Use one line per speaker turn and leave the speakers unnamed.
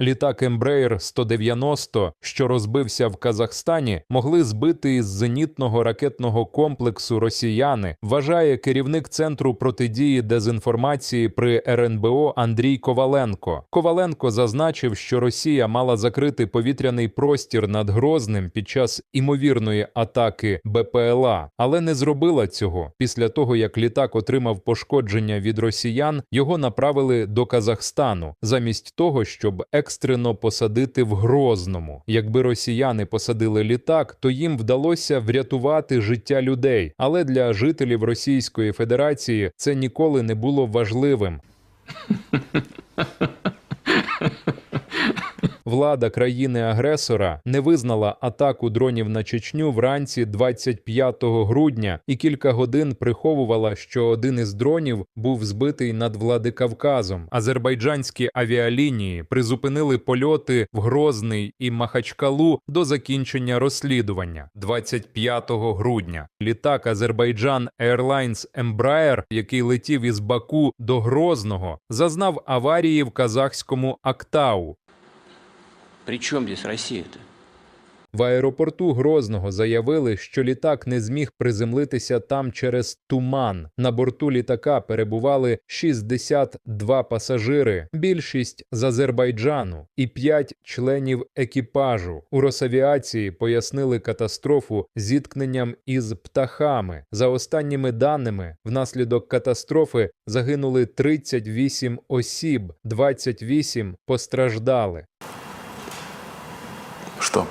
Літак Embraer 190, що розбився в Казахстані, могли збити із зенітного ракетного комплексу росіяни, вважає керівник центру протидії дезінформації при РНБО Андрій Коваленко. Коваленко зазначив, що Росія мала закрити повітряний простір над Грозним під час імовірної атаки БПЛА, але не зробила цього. Після того, як літак отримав пошкодження від росіян, його направили до Казахстану, замість того, щоб екстрено посадити в Грозному. Якби росіяни посадили літак, то їм вдалося врятувати життя людей. Але для жителів Російської Федерації це ніколи не було важливим. Влада країни-агресора не визнала атаку дронів на Чечню вранці 25 грудня і кілька годин приховувала, що один із дронів був збитий над Владикавказом. Азербайджанські авіалінії призупинили польоти в Грозний і Махачкалу до закінчення розслідування 25 грудня. Літак Азербайджан Airlines Embraer, який летів із Баку до Грозного, зазнав аварії в казахському Актау.
При чем здесь Россия-то?
В аеропорту Грозного заявили, що літак не зміг приземлитися там через туман. На борту літака перебували 62 пасажири, більшість з Азербайджану і 5 членів екіпажу. У Росавіації пояснили катастрофу зіткненням із птахами. За останніми даними, внаслідок катастрофи загинули 38 осіб, 28 постраждали.
Что?